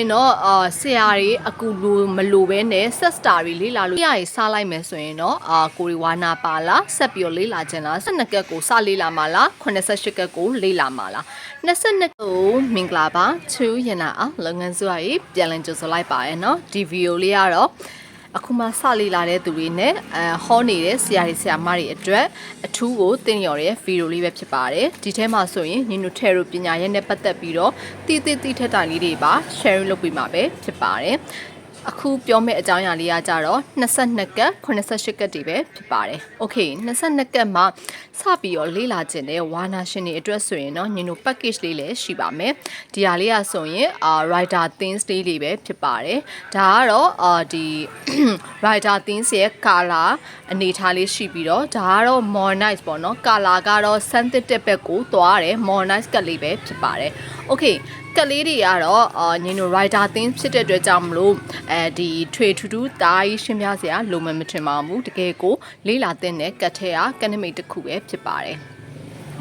ရင်တော့အာဆရာတွေအကူလိုမလိုပဲနဲ့ဆက်စတာတွေလေးလာလို့ရရစားလိုက်မယ်ဆိုရင်တော့အာကိုရီဝါနာပါလားဆက်ပြီးတော့လေးလာခြင်းလား12ကက်ကိုစလေးလာမှာလား88ကက်ကိုလေးလာမှာလား22ကိုမင်္ဂလာပါချူရနာအောင်လုပ်ငန်းစုရပြန်လည်ကြိုဆိုလိုက်ပါရနော်ဒီဗီဒီယိုလေးကတော့ အခုမှစလေးလာတဲ့သူတွေနဲ့အဲဟောနေတဲ့ဆရာတွေဆရာမတွေအတွက်အထူးကိုတင်ရော်တဲ့ဗီဒီယိုလေးပဲဖြစ်ပါတယ်ဒီထဲမှာဆိုရင်ညီနိုထဲရိုပညာရဲ့နဲ့ပတ်သက်ပြီးတော့တည်တည်တည်ထက်တာလေးတွေပါ sharing လုပ်ပေးမှာပဲဖြစ်ပါတယ် အခုပြောမယ့်အကြောင်းအရာလေးကကြတော့22ကက်88ကက်တွေပဲဖြစ်ပါတယ်။ Okay 22ကက်မှာစပြီးတော့လေးလာခြင်းတဲ့ဝါနာရှင်တွေအတွက်ဆိုရင်တော့ညီတို့ package လေးလည်းရှိပါမယ်။ဒီဟာလေးကဆိုရင်အာ rider things လေးလေးပဲဖြစ်ပါတယ်။ဒါကတော့အာဒီ rider things ရဲ့ color အနေထားလေးရှိပြီးတော့ဒါကတော့ modernize ပေါ့နော် color ကတော့ synthetic ဘက်ကိုသွားတယ် modernize ကလေးပဲဖြစ်ပါတယ်။ Okay ကလေးတွေကတော့အာညီတို့ rider things ဖြစ်တဲ့အတွက်ကြောင့်မလို့အဲဒီထွေထူးထူးတားကြီးရှင်းပြစရာလိုမှမထင်ပါဘူးတကယ်ကိုလေးလာတဲ့ကတ်ထဲကကနမိတ်တစ်ခုပဲဖြစ်ပါတယ်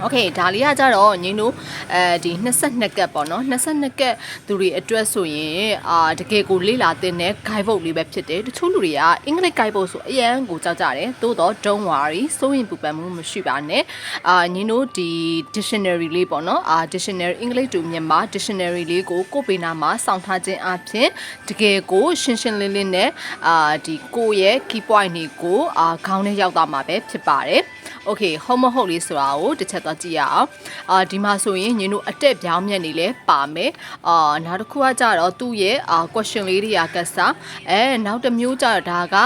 โอเคဒါလေးကကြတော့ညီတို့အဲဒီ22ကက်ပေါ့နော်22ကက်သူတွေအတွက်ဆိုရင်အာတကယ်ကိုလေးလာတဲ့ guide book လေးပဲဖြစ်တယ်တချို့လူတွေကအင်္ဂလိပ် guide book ဆိုအရန်ကိုကြောက်ကြတယ်သို့တော့ don't worry စိုးရင်ပူပန်မှုမရှိပါနဲ့အာညီတို့ဒီ dictionary လေးပေါ့နော်အာ dictionary အင်္ဂလိပ်တူမြန်မာ dictionary လေးကိုကိုပေနာမှာစောင့်ထားခြင်းအပြင်တကယ်ကိုရှင်းရှင်းလင်းလင်းနဲ့အာဒီကိုရဲ့ key point တွေကိုအာခေါင်းထဲရောက်သွားမှာပဲဖြစ်ပါတယ် โอเคဟုတ်မဟုတ်လေးဆိုတာကိုတစ်ချက်သွားကြည့်ရအောင်အာဒီမှာဆိုရင်ညီတို့အတက်ပြောင်းမြတ်နေလဲပါမယ်အာနောက်တစ်ခုကကြတော့သူ့ရဲ့အာ question လေးတွေကကစားအဲနောက်တစ်မျိုးကြတော့ဒါက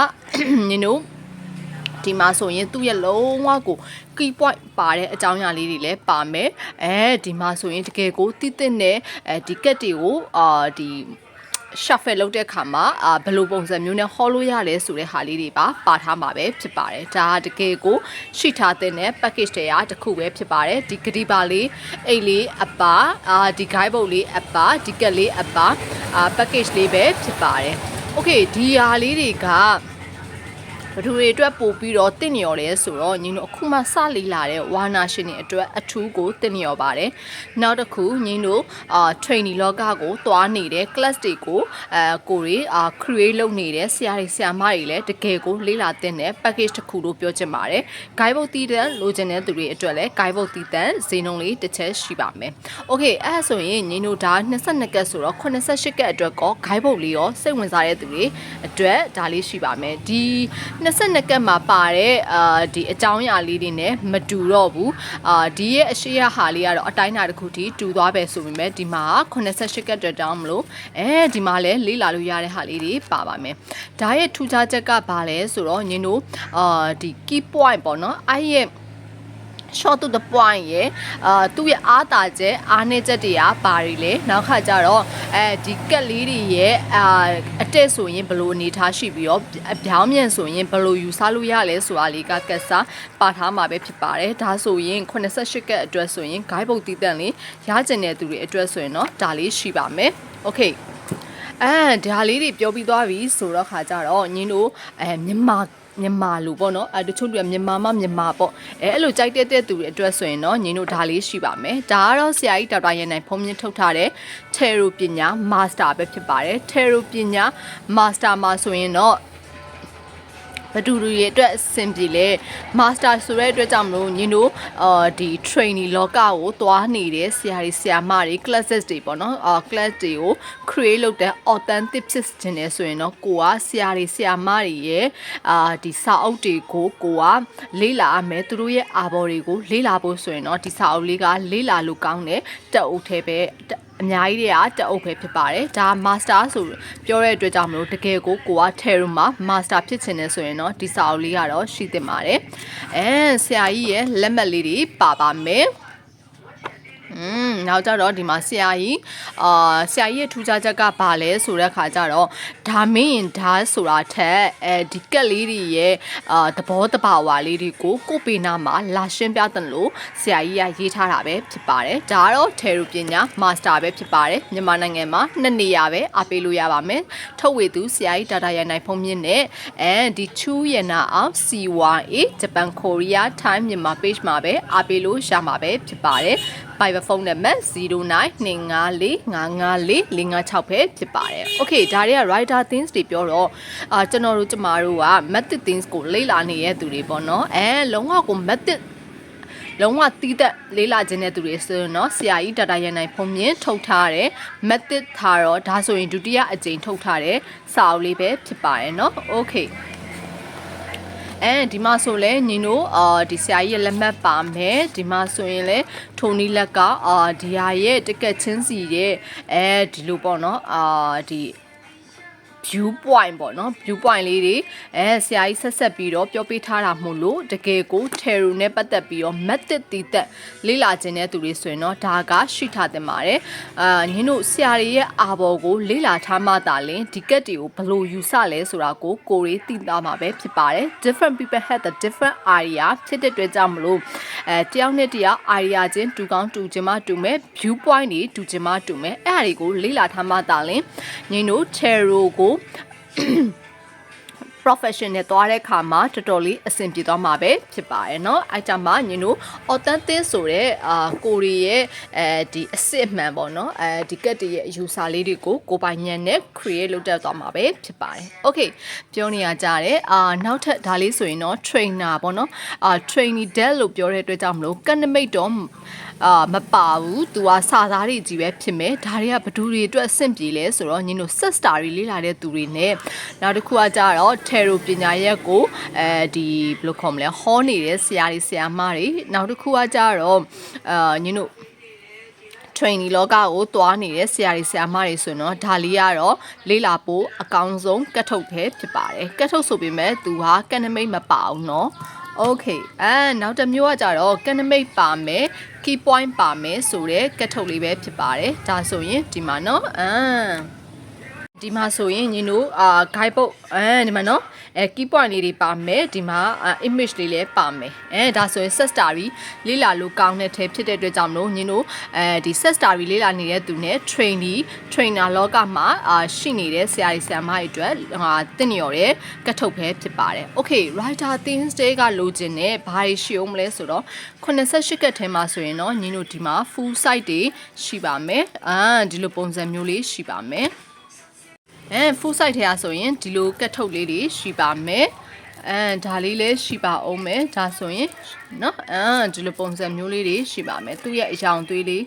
ညီတို့ဒီမှာဆိုရင်သူ့ရဲ့လုံးဝကို key point ပါတဲ့အကြောင်းအရာလေးတွေလည်းပါမယ်အဲဒီမှာဆိုရင်တကယ်ကိုတိတိနဲ့အဲဒီကက်တွေကိုအာဒီ shuffle လုပ်တဲ့ခါမှာအာဘယ်လိုပုံစံမျိုးနဲ့ haul လို့ရလဲဆိုတဲ့ဟာလေးတွေပါပါထားမှာပဲဖြစ်ပါတယ်ဒါကတကယ်ကိုရှိထားတဲ့ package တွေကတစ်ခုပဲဖြစ်ပါတယ်ဒီဂတိပါလေးအိတ်လေးအပါအာဒီ guide book လေးအပါဒီကက်လေးအပါအာ package လေးပဲဖြစ်ပါတယ် okay ဒီဟာလေးတွေက ဘသူတွေအတွက်ပို့ပြီးတော့တင့်လျော်လဲဆိုတော့ညီတို့အခုမှစလေးလာတဲ့ဝါနာရှင်တွေအတွက်အထူးကိုတင့်လျော်ပါတယ်နောက်တစ်ခုညီတို့အာ training လောကကိုသွားနေတဲ့ class တွေကိုအဲကိုတွေအာ create လုပ်နေတဲ့ဆရာတွေဆရာမတွေလည်းတကယ်ကိုလေးလာတဲ့ package တစ်ခုလို့ပြောချင်ပါတယ် guide book တည်တဲ့လိုချင်တဲ့သူတွေအတွက်လည်း guide book တည်တဲ့ဈေးနှုန်းလေးတစ်ချက်ရှိပါမယ် okay အဲ့ဒါဆိုရင်ညီတို့ဒါ22ကက်ဆိုတော့88ကက်အတွက်ကော guide book လေးရောစိတ်ဝင်စားတဲ့သူတွေအတွက်ဒါလေးရှိပါမယ်ဒီ22ကက်မှာပါတဲ့အာဒီအကြောင်းအရာလေးတွေနဲ့မတူတော့ဘူးအာဒီရဲ့အရှိရဟာလေးကတော့အတိုင်းအတာတစ်ခုထိတူသွားပဲဆိုပေမဲ့ဒီမှာ88ကက်အတွက်တောင်းမလို့အဲဒီမှာလည်းလေးလာလို့ရတဲ့ဟာလေးတွေပါပါမယ်ဒါရဲ့ထူးခြားချက်ကဘာလဲဆိုတော့ညီတို့အာဒီ key point ပေါ့နော်အဲ့ရဲ့ short to the point ရယ်အာသူ့ရဲ့အားတာချက်အားနည်းချက်တွေကဘာတွေလဲနောက်ခါကျတော့အဲဒီကက်လေးတွေရဲ့အာအတက်ဆိုရင်ဘယ်လိုအနေထားရှိပြီးတော့အပြောင်းမြန်ဆိုရင်ဘယ်လိုယူဆလို့ရလဲဆိုတာလေးကကက်စားပါထားမှာပဲဖြစ်ပါတယ်ဒါဆိုရင်88ကက်အတွက်ဆိုရင် guide book တည်တံ့လေးရကျင်တဲ့သူတွေအတွက်ဆိုရင်တော့ဒါလေးရှိပါမယ် okay အဲဒါလေးတွေပြောပြီးသွားပြီဆိုတော့ခါကြတော့ညီတို့အဲမြန်မာ မြန်မာလူပေါ့နော်အဲတချို့လူကမြန်မာမမြန်မာပေါ့အဲအဲ့လိုကြိုက်တဲ့တဲ့သူတွေအတွက်ဆိုရင်တော့ညီတို့ဒါလေးရှိပါမယ်ဒါကတော့ဆရာကြီးဒေါက်တာရန်နိုင်ဖုံးမြင့်ထုတ်ထားတဲ့ Tarot ပညာ Master ပဲဖြစ်ပါတယ် Tarot ပညာ Master မှာဆိုရင်တော့ ဘဒူလူရဲ့အတွက်အဆင်ပြေလဲ master ဆိုတဲ့အတွက်ကြောင့်မလို့ညီတို့အာဒီ trainee လောကကိုသွားနေတဲ့ဆရာကြီးဆရာမတွေ classes တွေပေါ့နော်အာ class တွေကို create လုပ်တဲ့ authentic ဖြစ်ခြင်းနဲ့ဆိုရင်တော့ကိုကဆရာကြီးဆရာမတွေရဲ့အာဒီစာအုပ်တွေကိုကိုကလေးလာမယ်သူတို့ရဲ့အာဘော်တွေကိုလေးလာဖို့ဆိုရင်တော့ဒီစာအုပ်လေးကလေးလာလို့ကောင်းတယ်တက်အုပ်ထဲပဲ အများကြီးတွေကတက်အုပ်ပဲဖြစ်ပါတယ်ဒါ master ဆိုပြောတဲ့အတွက်ကြောင့်မလို့တကယ်ကိုကိုက Terra မှာ master ဖြစ်ချင်တယ်ဆိုရင်တော့ဒီစာအုပ်လေးကတော့ရှိသင့်ပါတယ်အဲဆရာကြီးရဲ့လက်မှတ်လေးတွေပါပါမယ် อืมနောက်ကြတော့ဒီမှာဆရာကြီးအာဆရာကြီးရဲ့ထူးခြားချက်ကဘာလဲဆိုတဲ့ခါကျတော့ဒါမင်းဓာတ်ဆိုတာထက်အဲဒီကက်လေးတွေရဲ့အာသဘောတဘာဝလေးတွေကိုကိုပေနာမှာလာရှင်းပြတယ်လို့ဆရာကြီးကရေးထားတာပဲဖြစ်ပါတယ်ဒါကတော့ထေရူပညာမာစတာပဲဖြစ်ပါတယ်မြန်မာနိုင်ငံမှာနှစ်နေရာပဲအားပေးလို့ရပါမယ်ထုတ်ဝေသူဆရာကြီးဒါတာရန်နိုင်ဖုံးမြင့်နဲ့အဲဒီချူးရနာအောင် CYA ဂျပန်ကိုရီးယား time မြန်မာ page မှာပဲအားပေးလို့ရမှာပဲဖြစ်ပါတယ် Viber ဖုန်းနံပါတ်0925454556ပဲဖြစ်ပါတယ်။ Okay ဒါတွေက writer things တွေပြောတော့အာကျွန်တော်တို့ကျမတို့က method things ကိုလေ့လာနေတဲ့သူတွေပေါ့နော်။အဲလုံးဝကို method လုံးဝတီးသက်လေးလာခြင်းတဲ့သူတွေဆိုရင်တော့ဆရာကြီးတတာရန်နိုင်ဖုံမြင့်ထုတ်ထားတဲ့ method ထားတော့ဒါဆိုရင်ဒုတိယအကြိမ်ထုတ်ထားတဲ့စာအုပ်လေးပဲဖြစ်ပါတယ်เนาะ okay အဲဒီမှာဆိုလဲညီတို့အာဒီဆရာကြီးရဲ့လက်မှတ်ပါမယ်ဒီမှာဆိုရင်လဲထုံနီလက်ကအာဒီဟာရဲ့တကက်ချင်းစီရဲ့အဲဒီလိုပေါ့နော်အာဒီ view point ပေါ့နော် view point လေးတွေအဲဆရာကြီးဆက်ဆက်ပြီးတော့ပြောပြထားတာမို့လို့တကယ်ကို Tero နဲ့ပတ်သက်ပြီးတော့ method တည်သက်လေ့လာခြင်းတဲ့သူတွေဆိုရင်တော့ဒါကရှိထားတင်ပါတယ်အာညင်းတို့ဆရာတွေရဲ့အာဘော်ကိုလေ့လာထားမှသာလင်ဒီကက်တွေကိုဘယ်လိုယူဆလဲဆိုတာကိုကိုရီသိသားမှာပဲဖြစ်ပါတယ် different people have the different idea ဖြစ်တဲ့အတွက်ကြောင့်မလို့အဲတယောက်နဲ့တယောက် idea ချင်းတူကောင်းတူချင်မှတူမယ် view point တွေတူချင်မှတူမယ်အဲ့အရာတွေကိုလေ့လာထားမှသာလင်ညင်းတို့ Tero ကိုprofessional သွားတဲ့ခါမှာတော်တော်လေးအဆင်ပြေသွားမှာပဲဖြစ်ပါတယ်เนาะအဲကြမှာညီတို့ authentic ဆိုတဲ့အာကိုရီရဲ့အဲဒီအစစ်အမှန်ပေါ့เนาะအဲဒီကက်တရဲ့ user လေးတွေကိုကိုပိုင်ညံနဲ့ create လုပ်တတ်သွားမှာပဲဖြစ်ပါတယ် okay ပြောနေရကြတယ်အာနောက်ထပ်ဒါလေးဆိုရင်တော့ trainer ပေါ့เนาะအာ trainee dev လို့ပြောတဲ့အတွက်ကြောင့်မလို့ candidate တော့ အာမပါဘူး။ तू ကစာသားတွေကြီးပဲဖြစ်မယ်။ဒါတွေကဘသူတွေအတွက်အဆင့်ပြေလဲဆိုတော့ညင်တို့ set star တွေလေးလာတဲ့သူတွေနဲ့နောက်တစ်ခုကကြတော့ tarot ပညာရက်ကိုအဲဒီဘယ်လိုခေါ်မလဲဟောနေတဲ့ဆရာတွေဆရာမတွေနောက်တစ်ခုကကြတော့အာညင်တို့ training လောကကိုသွားနေတဲ့ဆရာတွေဆရာမတွေဆိုရင်တော့ဒါလေးကတော့လေးလာဖို့အကောင်းဆုံးကတ်ထုတ်ပဲဖြစ်ပါတယ်ကတ်ထုတ်ဆိုပေမဲ့သူဟာကနမိတ်မပါအောင်เนาะ Okay အဲနောက်တစ်မျိုးကကြတော့ canamate ပါမယ် key point ပါမယ်ဆိုတဲ့ကတ်ထုတ်လေးပဲဖြစ်ပါတယ်ဒါဆိုရင်ဒီမှာเนาะအမ် ဒီမှာဆိုရင်ညီတို့အာ guide book အဲဒီမှာနော်အဲ key point လေးတွေပါမယ်ဒီမှာ image လေးလည်းပါမယ်အဲဒါဆိုရင် set story လေးလာလို့ကောင်းတဲ့ထဲဖြစ်တဲ့အတွက်ကြောင့်မလို့ညီတို့အဲဒီ set story လေးလာနေတဲ့သူနဲ့ trainee trainer လောကမှာအာရှိနေတဲ့ဆရာကြီးဆရာမတွေအတွက်ဟာတင့်ရော်တဲ့ကတ်ထုတ်ပဲဖြစ်ပါတယ် okay writer things day ကလိုချင်တဲ့ဘာတွေရှိအောင်မလဲဆိုတော့88ကတ်ထဲမှာဆိုရင်နော်ညီတို့ဒီမှာ full site တွေရှိပါမယ်အာဒီလိုပုံစံမျိုးလေးရှိပါမယ် အဲ full site ထဲကဆိုရင်ဒီလိုကတ်ထုတ်လေးတွေရှိပါမယ်အဲဒါလေးလည်းရှိပါအောင်မယ်ဒါဆိုရင်เนาะအဲဒီလိုပုံစံမျိုးလေးတွေရှိပါမယ်သူ့ရဲ့အယောင်သွေးလေး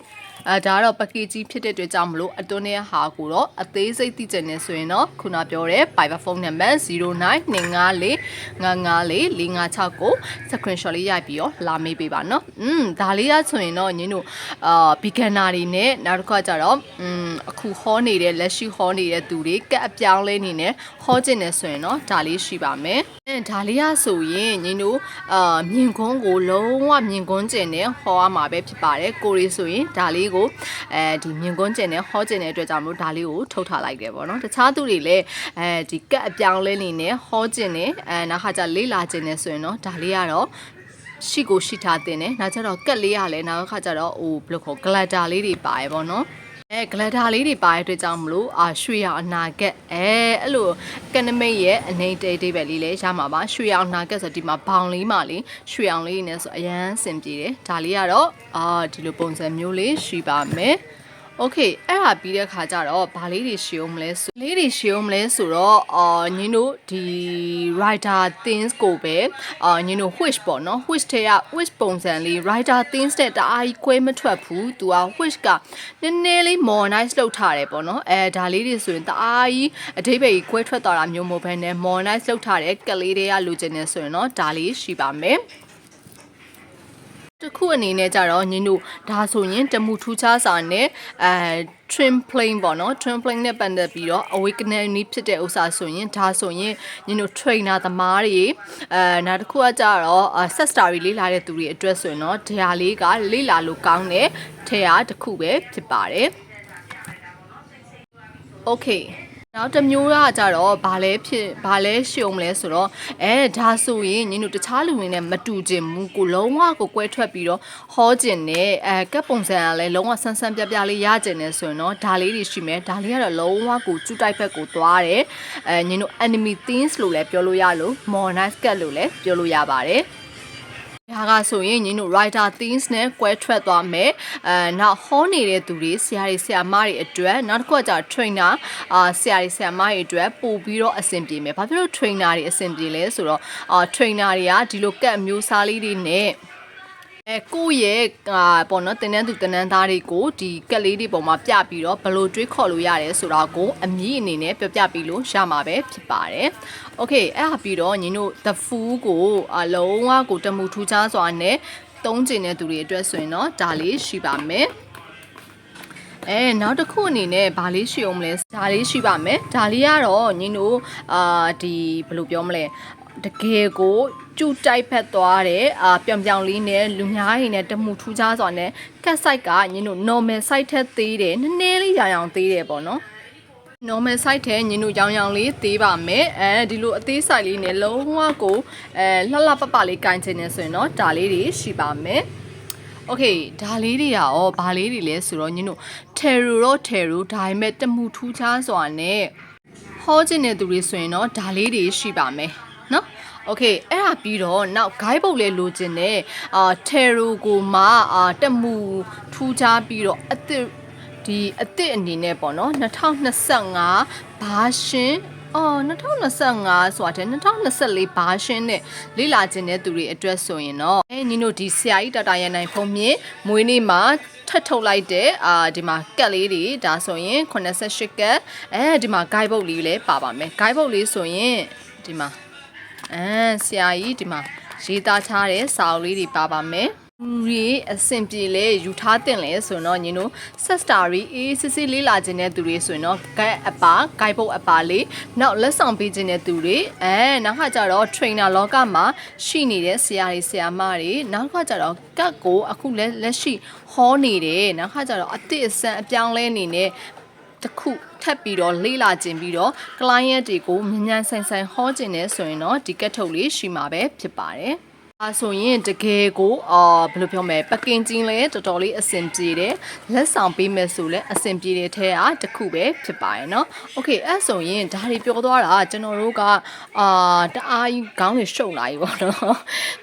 အဲဒါကတော့ package ကြီးဖြစ်တဲ့အတွက်ကြောင့်မလို့အတွင်းထဲဟာကိုတော့အသေးစိတ်သိချင်နေဆိုရင်တော့ခုနပြောတဲ့ Viber phone number 0925454569 screenshot လေးရိုက်ပြီးတော့လာမေးပေးပါเนาะอืมဒါလေးရဆိုရင်တော့ညင်းတို့အာ beginner တွေနဲ့နောက်တစ်ခါကျတော့อืมအခုဟောနေတဲ့လက်ရှိဟောနေတဲ့သူတွေကတ်အပြောင်းလဲနေနဲ့ ဟောကျင်နေဆိုရင်တော့ဒါလေးရှိပါမယ်အဲဒါလေးရဆိုရင်ညင်းတို့အာမြင်ကွန်းကိုလုံးဝမြင်ကွန်းကျင်နဲ့ဟောရမှာပဲဖြစ်ပါတယ်ကိုရီဆိုရင်ဒါလေးကိုအဲဒီမြင်ကွန်းကျင်နဲ့ဟောကျင်တဲ့အတွက်ကြောင့်မလို့ဒါလေးကိုထုတ်ထားလိုက်တယ်ပေါ့နော်တခြားသူတွေလည်းအဲဒီကတ်အပြောင်းလဲနေနဲ့ဟောကျင်နဲ့အဲနောက်ခါကျလေးလာကျင်နေဆိုရင်တော့ဒါလေးကတော့ရှိကိုရှိထားတင်တယ်နောက်ကျတော့ကက်လေးရလဲနောက်ခါကျတော့ဟိုဘယ်လိုခေါ်ဂလတ်တာလေးတွေပါရပေါ့နော် အဲဂလတ်တာလေးတွေပါတဲ့အတွက်ကြောင့်မလို့အာရွှေရောင်အနာကက်အဲအဲ့လိုကနမိတ်ရဲ့အနေတေးတေးပဲလေးလဲရမှာပါရွှေရောင်အနာကက်ဆိုဒီမှာဘောင်လေးမှလေးရွှေရောင်လေးနဲ့ဆိုအရန်စင်ပြေတယ်ဒါလေးကတော့အာဒီလိုပုံစံမျိုးလေးရှိပါမယ် Okay အဲ့ဒါပြီးတဲ့ခါကျတော့ဗာလေးတွေရှည်အောင်မလဲဆိုလေးတွေရှည်အောင်မလဲဆိုတော့အာညင်းတို့ဒီ writer things ကိုပဲအာညင်းတို့ wish ပေါ့နော် wish တဲ့က wish ပုံစံလေး writer things တဲ့တအားကြီးကွဲမထွက်ဘူးသူက wish ကနည်းနည်းလေး modernize လုပ်ထားတယ်ပေါ့နော်အဲဒါလေးတွေဆိုရင်တအားကြီးအတိပ္ပယ်ကြီးကွဲထွက်သွားတာမျိုးမဟုတ်ဘဲနဲ့ modernize လုပ်ထားတဲ့ကလေးတွေကလိုချင်နေဆိုရင်တော့ဒါလေးရှိပါမယ် တစ်ခုအနေနဲ့ကြတော့ညင်တို့ဒါဆိုရင်တမှုထူးခြားစာနဲ့အဲ trim plane ပေါ့နော် trim plane နဲ့ပတ်သက်ပြီးတော့ awakening နည်းဖြစ်တဲ့ဥစ္စာဆိုရင်ဒါဆိုရင်ညင်တို့ trainer သမားတွေအဲနောက်တစ်ခုကကြတော့ set story လေးလာတဲ့သူတွေအတွက်ဆိုရင်တော့ဒါလေးကလေးလာလို့ကောင်းတဲ့ထဲအားတစ်ခုပဲဖြစ်ပါတယ် okay နောက်တစ်မျိုးကကြတော့ဘာလဲဖြစ်ဘာလဲရှုံမလဲဆိုတော့အဲဒါဆိုရင်ညီတို့တခြားလူတွေနဲ့မတူကျင်ဘူးကိုလုံးဝကိုကွဲထွက်ပြီးတော့ဟောကျင်နဲ့အဲကပ်ပုံစံကလည်းလုံးဝဆန်းဆန်းပြပြလေးရကျင်နေဆိုရင်တော့ဒါလေးတွေရှိမယ်ဒါလေးကတော့လုံးဝကိုကျူတိုက်ဘက်ကိုသွားတယ်အဲညီတို့ enemy themes လို့လည်းပြောလို့ရလို့ modernize cut လို့လည်းပြောလို့ရပါတယ်ဒါ ကဆိုရင်ညီတို့ writer themes နဲ့ကွဲထွက်သွားမယ်အဲနောက်ဟောနေတဲ့သူတွေဆရာတွေဆရာမတွေအတွက်နောက်တစ်ခုကကြာ trainer အာဆရာတွေဆရာမတွေအတွက်ပို့ပြီးတော့အဆင်ပြေမယ်ဘာဖြစ်လို့ trainer တွေအဆင်ပြေလဲဆိုတော့အာ trainer တွေကဒီလိုကတ်မျိုးစားလေးတွေနဲ့ အဲကိုယ့်ရဲ့အာပေါ့နော်တင်တန်းသူတင်တန်းသားတွေကိုဒီကက်လေးတွေပေါ်မှာပြပြီးတော့ဘယ်လိုတွေးခေါ်လို့ရတယ်ဆိုတာကိုအမြင့်အနေနဲ့ပြောပြပြီးလို့ရမှာပဲဖြစ်ပါတယ်။ Okay အဲ့ဟာပြီးတော့ညီတို့ the fool ကိုအလုံးဝကိုတမှုထူးခြားစွာနဲ့တုံးကျင်တဲ့သူတွေအတွက်ဆိုရင်တော့ဒါလေးရှိပါမယ်။အဲနောက်တစ်ခုအနေနဲ့ဗာလေးရှိအောင်မလဲဒါလေးရှိပါမယ်ဒါလေးကတော့ညီတို့အာဒီဘယ်လိုပြောမလဲ တကယ်ကိုကျူတိုက်ဖက်သွားတဲ့အာပြောင်ပြောင်လေးနဲ့လူများရင်နဲ့တမှုထူးခြားစွာနဲ့ကတ် site ကညီတို့ normal site ထက်သေးတယ်နည်းနည်းလေးရောင်ရောင်သေးတယ်ပေါ့နော် normal site ထဲညင်တို့ရောင်ရောင်လေးသေးပါမယ်အဲဒီလိုအသေးဆိုင်လေးနဲ့လုံးဝကိုအဲလှလှပပလေးကင်ချင်နေဆိုရင်တော့ဒါလေးတွေရှိပါမယ်โอเคဒါလေးတွေကရောဘာလေးတွေလဲဆိုတော့ညင်တို့ terror တော့ terror ဒါပေမဲ့တမှုထူးခြားစွာနဲ့ဟောကျင်တဲ့သူတွေဆိုရင်တော့ဒါလေးတွေရှိပါမယ်เนาะ โอเคအဲ့ဒါပြီးတော့နောက် guide ပုတ်လေးလိုချင်တဲ့အာ terror ကိုမှအာတမှုထူးခြားပြီးတော့အစ်စ်ဒီအစ်စ်အနေနဲ့ပေါ့နော်2025ဘာရှင်အော်2025ဆိုတာတဲ့2024ဘာရှင်းနဲ့လေ့လာခြင်းတဲ့သူတွေအတွက်ဆိုရင်တော့အဲညီတို့ဒီဆရာကြီးတာတာရန်နိုင်ဖုံမြင့်မွေးနေ့မှာထပ်ထုတ်လိုက်တဲ့အာဒီမှာကက်လေးတွေဒါဆိုရင်88ကက်အဲဒီမှာ guide book လေးလည်းပါပါမယ် guide book လေးဆိုရင်ဒီမှာ အဲဆရာကြီးဒီမှာရေးသားထားတဲ့စာအုပ်လေးတွေပါပါမယ်ရီအဆင်ပြေလဲယူထားတင်လဲဆိုတော့ညီတို့ set story အေးစစ်စစ်လေးလာခြင်းတဲ့သူတွေဆိုရင်တော့ guide အပါ guide book အပါလေးနောက်လက်ဆောင်ပေးခြင်းတဲ့သူတွေအဲနောက်ခါကျတော့ trainer လောကမှာရှိနေတဲ့ဆရာတွေဆရာမတွေနောက်ခါကျတော့ကတ်ကိုအခုလက်လက်ရှိဟောနေတယ်နောက်ခါကျတော့အသစ်အဆန်းအပြောင်းလဲနေနဲ့ တစ်ခုထပ်ပြီးတော့လေးလာခြင်းပြီးတော့ client တွေကိုမြန်မြန်ဆန်ဆန်ဟောခြင်းနဲ့ဆိုရင်တော့ဒီကတ်ထုတ်လေးရှိမှာပဲဖြစ်ပါတယ် အဲဆိုရင်တကယ်ကိုအာဘယ်လိုပြောမလဲပကင်ကျင်းလဲတော်တော်လေးအဆင်ပြေတယ်လက်ဆောင်ပေးမယ်ဆိုလဲအဆင်ပြေတဲ့ထဲကတစ်ခုပဲဖြစ်ပါရဲ့เนาะโอเคအဲ့ဆိုရင်ဒါတွေပြောသွားတာကျွန်တော်တို့ကအာတအားကြီးခေါင်းတွေရှုပ်လာပြီပေါ့နော်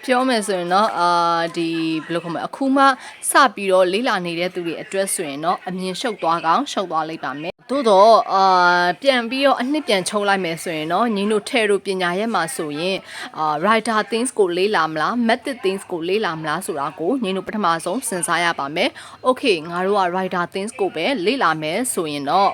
ပြောမယ်ဆိုရင်เนาะအာဒီဘယ်လိုခေါ်မလဲအခုမှစပြီးတော့လေးလာနေတဲ့သူတွေအတွက်ဆိုရင်เนาะအမြင်ရှုပ်သွားကောင်ရှုပ်သွားလိုက်ပါမယ်သို့တော့အာပြန်ပြီးတော့အနှစ်ပြန်ချုံလိုက်မယ်ဆိုရင်เนาะညီတို့ထဲတို့ပညာရက်မှာဆိုရင်အာ writer things ကိုလေးလာမလား ား method things ကိုလေးလာမလားဆိုတာကိုညီတို့ပထမဆုံးစဉ်းစားရပါမယ်။ Okay ငါတို့က writer things ကိုပဲလေးလာမယ်ဆိုရင်တော့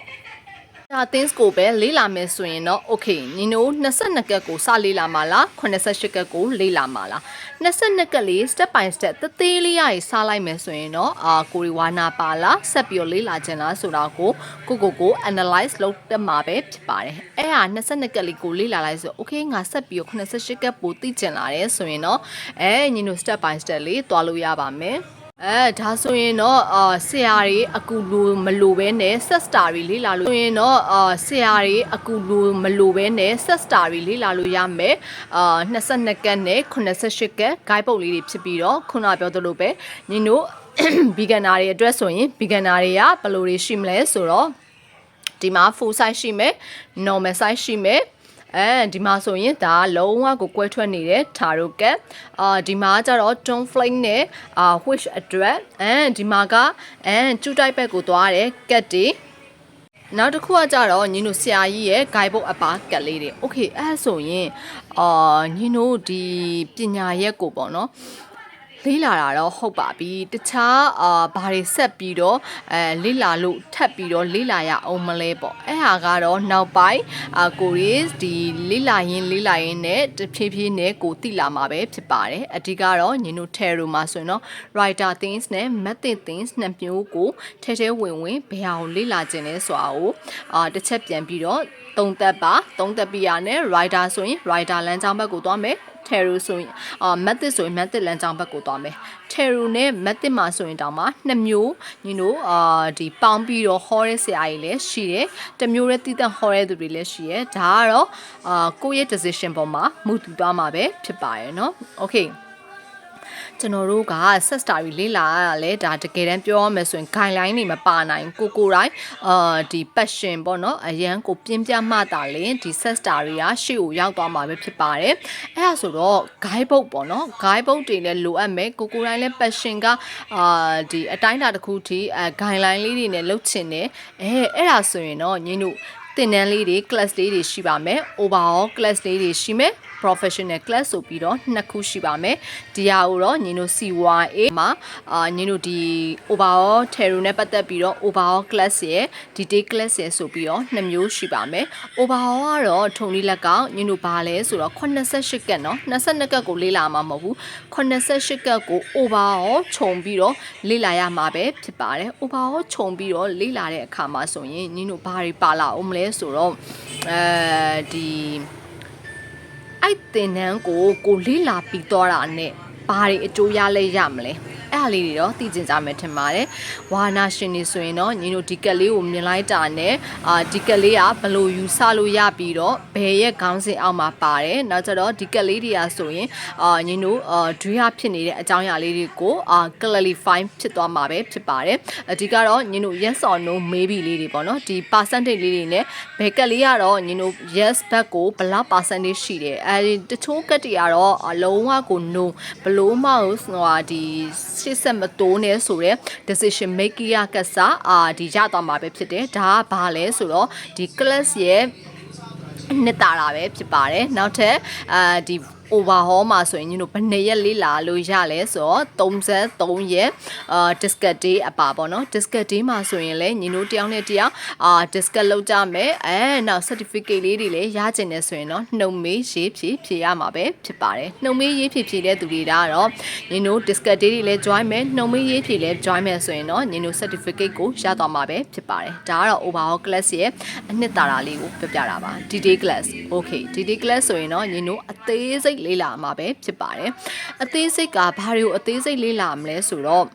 ဒါ things ကိုပဲလေးလာမယ်ဆိုရင်တော့ okay ညီတို့22ကက်ကိုစလေးလာမှာလား88ကက်ကိုလေးလာမှာလား22ကက်လေး step by step တသေးလေးရည်စားလိုက်မယ်ဆိုရင်တော့အာကိုရီဝါနာပါလားဆက်ပြီးတော့လေးလာခြင်းလားဆိုတာကိုကိုကိုကို analyze လုပ်တတ်မှာပဲဖြစ်ပါတယ်အဲ့ဟာ22ကက်လေးကိုလေးလာလိုက်ဆို okay ငါဆက်ပြီးတော့88ကက်ပိုသိကျင်လာတယ်ဆိုရင်တော့အဲညီတို့ step by step လေးတွားလို့ရပါမယ် အဲဒါဆိုရင်တော့အာဆရာတွေအကူလိုမလိုပဲနဲ့ set star တွေလေးလာလို့ဆိုရင်တော့အာဆရာတွေအကူလိုမလိုပဲနဲ့ set star တွေလေးလာလို့ရမယ်အာ22ကက်နဲ့88ကက် guide ပုတ်လေးတွေဖြစ်ပြီးတော့ခုနပြောသလိုပဲညီတို့ beginner တွေအတွက်ဆိုရင် beginner တွေကဘယ်လိုတွေရှိမလဲဆိုတော့ဒီမှာ full size ရှိမယ် normal size ရှိမယ် အဲဒီမှာဆိုရင်ဒါလုံးဝကိုကွဲထွက်နေတဲ့ tarot cat အာဒီမှာကျတော့ tone flame နဲ့အာ wish address အဲဒီမှာကအဲကျူတိုက်ဘက်ကိုသွားတယ် cat တွေနောက်တစ်ခုကကြတော့ညီတို့ဆရာကြီးရဲ့ guide book အပါကတ်လေးတွေ okay အဲ့ဆိုရင်အာညီတို့ဒီပညာရက်ကိုပေါ့နော် လေးလာတာတော့ဟုတ်ပါပြီတခြားအာဘာတွေဆက်ပြီးတော့အဲလေးလာလို့ထပ်ပြီးတော့လေးလာရအောင်မလဲပေါ့အဲ့ဟာကတော့နောက်ပိုင်းအာကိုရီးဒီလေးလာရင်လေးလာရင်နဲ့တဖြည်းဖြည်းနဲ့ကိုတိလာမှာပဲဖြစ်ပါတယ်အဓိကတော့ညီတို့ tarot မှာဆိုရင်တော့ writer things နဲ့ method things နှစ်မျိုးကိုထဲထဲဝင်ဝင်ဘယ်အောင်လေးလာခြင်းလဲဆိုတာကိုအာတစ်ချက်ပြန်ပြီးတော့ သုံးသက်ပါသုံးသက်ပြီးရနဲ့ writer ဆိုရင် writer လမ်းကြောင်းဘက်ကိုသွားမယ် tarot ဆိုရင်အာ method ဆိုရင် method လမ်းကြောင်းဘက်ကိုသွားမယ် tarot နဲ့ method မှာဆိုရင်တောင်မှနှစ်မျိုးညီတို့အာဒီပေါင်းပြီးတော့ဟောတဲ့ဆရာကြီးလည်းရှိတယ်တစ်မျိုးလည်းတည်တံ့ဟောတဲ့သူတွေလည်းရှိတယ်ဒါကတော့အာကိုယ့်ရဲ့ decision ပေါ်မှာမူတည်သွားမှာပဲဖြစ်ပါရဲ့เนาะ okay ကျွန်တော်တို့က set story လေးလာရတာလဲဒါတကယ်တမ်းပြောရမယ်ဆိုရင် guideline တွေမပါနိုင်ဘူးကိုကိုတိုင်းအာဒီ passion ပေါ့နော်အရန်ကိုပြင်းပြမှတာလင်ဒီ set story ကရှေ့ကိုရောက်သွားမှာပဲဖြစ်ပါတယ်အဲ့ဒါဆိုတော့ guide book ပေါ့နော် guide book တွေလည်းလိုအပ်မယ်ကိုကိုတိုင်းလည်း passion ကအာဒီအတိုင်းအတာတစ်ခုထိအဲ guideline လေးတွေနဲ့လုပ်ချင်တယ်အဲအဲ့ဒါဆိုရင်တော့ညီတို့တင်တန်းလေးတွေ class လေးတွေရှိပါမယ် overall class လေးတွေရှိမယ် professional class ဆိုပြီးတော့နှစ်ခုရှိပါမယ်ဒီဟာကိုတော့ညီတို့ CYA မှာအာညီတို့ဒီ overall tarot နဲ့ပတ်သက်ပြီးတော့ overall class ရဲ့ detail class ရဲ့ဆိုပြီးတော့နှစ်မျိုးရှိပါမယ် overall ကတော့ထုံလေးလက်ကောင်ညီတို့ဘာလဲဆိုတော့88ကက်เนาะ22ကက်ကိုလေ့လာမှာမဟုတ်ဘူး88ကက်ကို overall ခြုံပြီးတော့လေ့လာရမှာပဲဖြစ်ပါတယ် overall ခြုံပြီးတော့လေ့လာတဲ့အခါမှာဆိုရင်ညီတို့ဘာတွေပါလာအောင်မလဲဆိုတော့အဲဒီ အဲ့တင်နန်းကိုကိုလေးလာပြီးတော့တာနဲ့ဘာတွေအကျိုးရလဲရမလဲ အဲ့အလေးတွေတော့သိကျင်ကြမယ်ထင်ပါတယ်ဝါနာရှင်နေဆိုရင်တော့ညီတို့ဒီကက်လေးကိုမြင်လိုက်တာနဲ့အာဒီကက်လေးကဘယ်လိုယူဆလို့ရပြီးတော့ဘယ်ရဲ့ခေါင်းစဉ်အောက်မှာပါတယ်နောက်ကြတော့ဒီကက်လေးတွေကဆိုရင်အာညီတို့အာဒွေးရဖြစ်နေတဲ့အကြောင်းအရာလေးတွေကိုအာ clarify ဖြစ်သွားမှာပဲဖြစ်ပါတယ်အဒီကတော့ညီတို့ yes or no maybe လေးတွေပေါ့နော်ဒီ percentage လေးတွေနဲ့ဘယ်ကက်လေးကတော့ညီတို့ yes ဘက်ကိုဘယ်လောက် percentage ရှိတယ်အဲဒီတချိုးကက်တွေကတော့အလုံးဝကို no ဘလို့မှဟိုဒီရှေ့ဆက်မတိုးနဲ့ဆိုတော့ decision making ရကစားအာဒီရသွားမှာပဲဖြစ်တယ်ဒါကဘာလဲဆိုတော့ဒီ class ရဲ့နှစ်တာတာပဲဖြစ်ပါတယ်နောက်ထပ်အာဒီ overhaul မှာဆိုရင်ညီတို့ဘယ်နှစ်ရက်လေးလာလို့ရလဲဆိုတော့33ရက်အာ discount day အပါပေါ့နော် discount day မှာဆိုရင်လည်းညီတို့တယောက်နဲ့တယောက်အာ discount လုပ်ကြမယ်အဲနောက် certificate လေးတွေလည်းရကျင်နေဆိုရင်တော့နှုံမေးရေးဖြည့်ဖြည့်ရမှာပဲဖြစ်ပါတယ်နှုံမေးရေးဖြည့်ဖြည့်တဲ့သူတွေကတော့ညီတို့ discount day တွေလည်း join မယ်နှုံမေးရေးဖြည့်လည်း join မယ်ဆိုရင်တော့ညီတို့ certificate ကိုရသွားမှာပဲဖြစ်ပါတယ်ဒါကတော့ overall class ရဲ့အနှစ်သာရလေးကိုပြောပြတာပါ detail class okay detail class ဆိုရင်တော့ညီတို့အသေးစိတ်လေးလာမှာပဲဖြစ်ပါတယ်အသေးစိတ်ကဘာတွေကိုအသေးစိတ်လေးလာမလဲဆိုတော့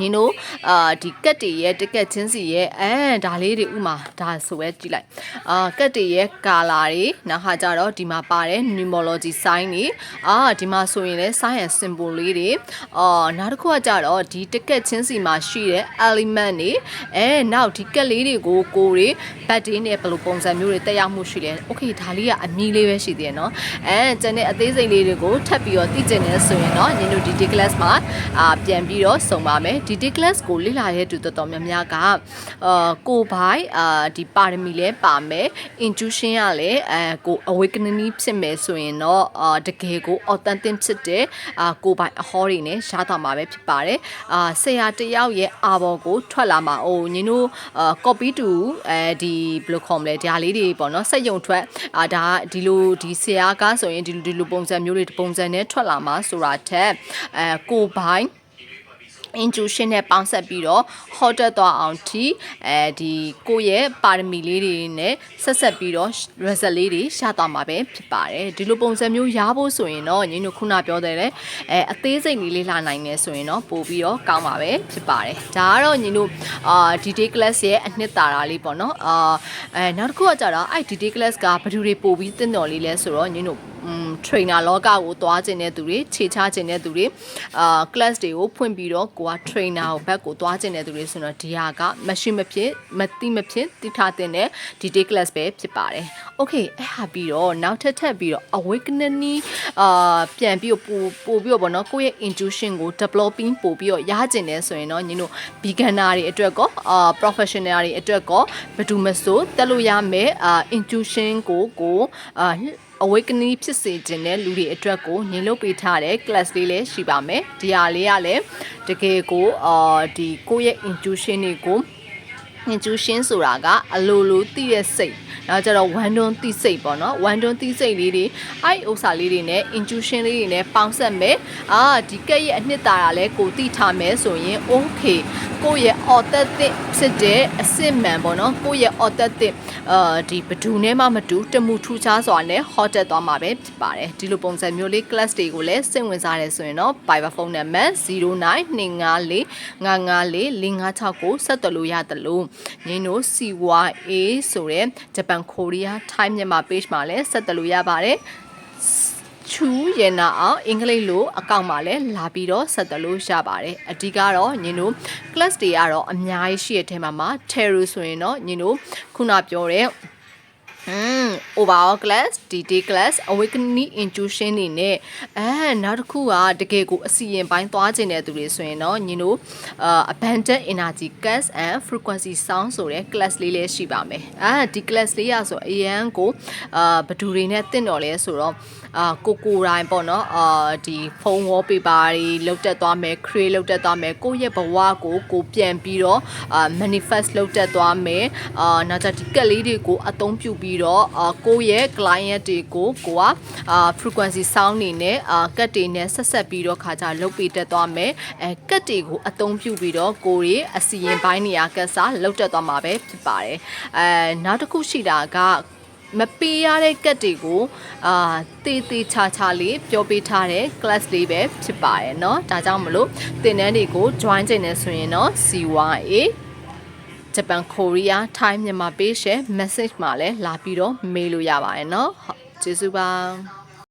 ညီတို့အာဒီကက်တွေရဲ့တကက်ချင်းစီရဲ့အဲဒါလေးတွေဥမာဒါဆိုပဲကြည့်လိုက်အာကက်တွေရဲ့ကာလာတွေနောက်ခါကြတော့ဒီမှာပါတယ် numerology sign တွေအာဒီမှာဆိုရင်လည်း sign and symbol လေးတွေအာနောက်တစ်ခုကကြတော့ဒီတကက်ချင်းစီမှာရှိတဲ့ element တွေအဲနောက်ဒီကက်လေးတွေကိုကိုတွေဘတ်တင်းနဲ့ဘယ်လိုပုံစံမျိုးတွေတက်ရောက်မှုရှိလဲ okay ဒါလေးကအမီလေးပဲရှိသေးတယ်เนาะအဲကျန်တဲ့အသေးစိတ်လေးတွေကိုထပ်ပြီးတော့သိကျင်နေဆိုရင်တော့ညီတို့ဒီ D class မှာအာပြန်ပြီးတော့စုံပါမယ် ်ဒီ D class ကိုလေ့လာတဲ့သူတော်တော်များများကအာကိုဘိုင်အာဒီပါရမီလဲပါမယ် intuition ကလည်းအဲကို awakening ဖြစ်မယ်ဆိုရင်တော့အာတကယ်ကို authentic ဖြစ်တဲ့အာကိုဘိုင်အဟောတွေနဲ့ရှားသွားမှာပဲဖြစ်ပါတယ်အာဆရာတယောက်ရဲ့အာဘော်ကိုထွက်လာမှာအိုညီတို့အာ copy to အဲဒီဘယ်လိုခေါ်မလဲဒါလေးတွေပေါ့နော်စက်ယုံထွက်အာဒါဒီလိုဒီဆရာကဆိုရင်ဒီလိုဒီလိုပုံစံမျိုးတွေပုံစံနဲ့ထွက်လာမှာဆိုတာထက်အဲကိုဘိုင် intuition နဲ့ပေါင်းဆက်ပြီးတော့ hot တက်သွားအောင်ထိအဲဒီကိုယ့်ရဲ့ပါရမီလေးတွေနဲ့ဆက်ဆက်ပြီးတော့ result လေးတွေရှာသွားမှာပဲဖြစ်ပါတယ်ဒီလိုပုံစံမျိုးရဖို့ဆိုရင်တော့ညီတို့ခုနပြောတဲ့လေအဲအသေးစိတ်လေးလေးလာနိုင်နေဆိုရင်တော့ပို့ပြီးတော့ကောင်းပါပဲဖြစ်ပါတယ်ဒါကတော့ညီတို့အာ detail class ရဲ့အနှစ်သာရလေးပေါ့နော်အာအဲနောက်တစ်ခုကကြတော့အဲ့ detail class ကဘယ်သူတွေပို့ပြီးတင်းတော်လေးလဲဆိုတော့ညီတို့ um trainer လောကကိုသွားခြင်းတဲ့သူတွေခြေချခြင်းတဲ့သူတွေအာ class တွေကိုဖွင့်ပြီးတော့ကိုက trainer ကိုဘက်ကိုသွားခြင်းတဲ့သူတွေဆိုတော့ဒီဟာကမရှိမဖြစ်မတိမဖြစ်တိထားတဲ့ detail class ပဲဖြစ်ပါတယ် okay အဲ့ဟာပြီးတော့နောက်ထပ်ထပ်ပြီးတော့ awakening အာပြန်ပြီးတော့ပို့ပို့ပြီးတော့ဗောနော်ကိုယ့်ရဲ့ intuition ကို developing ပို့ပြီးတော့ရကျင်တယ်ဆိုရင်တော့ညီတို့ beginner တွေအတွက်ကောအာ professional တွေအတွက်ကောဘယ်သူမဆိုတက်လို့ရမယ်အာ intuition ကိုကိုအာ awakening ဖြစ်စေခြင်းတဲ့လူတွေအတွက်ကိုညင်လုပ်ပေးထားတဲ့ class လေးလည်းရှိပါမယ်ဒီဟာလေးကလည်းတကယ်ကိုအာဒီကိုယ့်ရဲ့ intuition တွေကို intuition ဆိုတာကအလိုလိုသိတဲ့စိတ်နောက်ကျတော့ one don သိစိတ်ပေါ့နော် one don သိစိတ်လေးတွေအဲ့ဥစ္စာလေးတွေနဲ့ intuition လေးတွေနဲ့ပေါင်းဆက်မယ်အာဒီကက်ရဲ့အနှစ်သာရလဲကိုသိထားမယ်ဆိုရင် okay ကိုယ့်ရဲ့ authentic ဖြစ်တဲ့အစစ်မှန်ပေါ့နော်ကိုယ့်ရဲ့ authentic အာဒီဘဒူနဲ့မှမတူတမှုထူးခြားစွာနဲ့ hot တက်သွားမှာပဲဖြစ်ပါတယ်ဒီလိုပုံစံမျိုးလေး class တွေကိုလည်းစိတ်ဝင်စားတယ်ဆိုရင်တော့ Viber ဖုန်းနံပါတ်0924 954 556ကိုဆက်သွယ်လို့ရတယ်လို့ငင်းတို့ CYA ဆိုတဲ့ဂျပန်ကိုရီးယား Time မြန်မာ page မှာလည်းဆက်သွယ်လို့ရပါတယ်ချူရနာအောင်အင်္ဂလိပ်လိုအကောင့်မှာလည်းလာပြီးတော့ဆက်သွယ်လို့ရပါတယ်အဓိကတော့ညီတို့ class တွေကတော့အများကြီးရှိတဲ့ထဲမှာမှာ terror ဆိုရင်တော့ညီတို့ခုနပြောတဲ့ อืม overall class DD class awakening intuition နေနဲ့အဲနောက်တစ်ခုကတကယ်ကိုအစီရင်ပိုင်းသွားခြင်းတဲ့သူတွေဆိုရင်တော့ညီတို့အာ abundant energy gas and frequency sound ဆိုတဲ့ class လေးလည်းရှိပါမယ်အဲဒီ class လေးရဆိုအရန်ကိုအာဘယ်သူတွေနဲ့တင့်တော်လဲဆိုတော့အာကိုကိုတိုင်းပေါ့နော်အာဒီဖုန်း wallpaper တွေလောက်တက်သွားမယ် create လောက်တက်သွားမယ်ကိုယ့်ရဲ့ဘဝကိုကိုပြန်ပြီးတော့အာ manifest လောက်တက်သွားမယ်အာနောက်ကြဒီကက်လေးတွေကိုအသုံးပြုပြီတော့အာကိုယ့်ရဲ့ client တွေကိုကိုကအာ frequency sound နေနဲ့အာကတ်တွေနဲ့ဆက်ဆက်ပြီးတော့ခါကြလုတ်ပေးတက်သွားမယ်အဲကတ်တွေကိုအသုံးပြုပြီးတော့ကိုရီအစီရင်ပိုင်းနေရာကတ်စားလောက်တက်သွားမှာပဲဖြစ်ပါတယ်အဲနောက်တစ်ခုရှိတာကမပေးရတဲ့ကတ်တွေကိုအာတေးသေးချာချာလေးပြောပေးထားတဲ့ class လေးပဲဖြစ်ပါတယ်เนาะဒါကြောင့်မလို့သင်တန်းတွေကို join ချင်နေဆိုရင်တော့ CYA ဂျပန်ကိုရီးယားထိုင်းမြန်မာပေးရှယ် message မှာလည်းလာပြီးတော့မေးလို့ရပါတယ်เนาะဟုတ်ကျေးဇူးပါ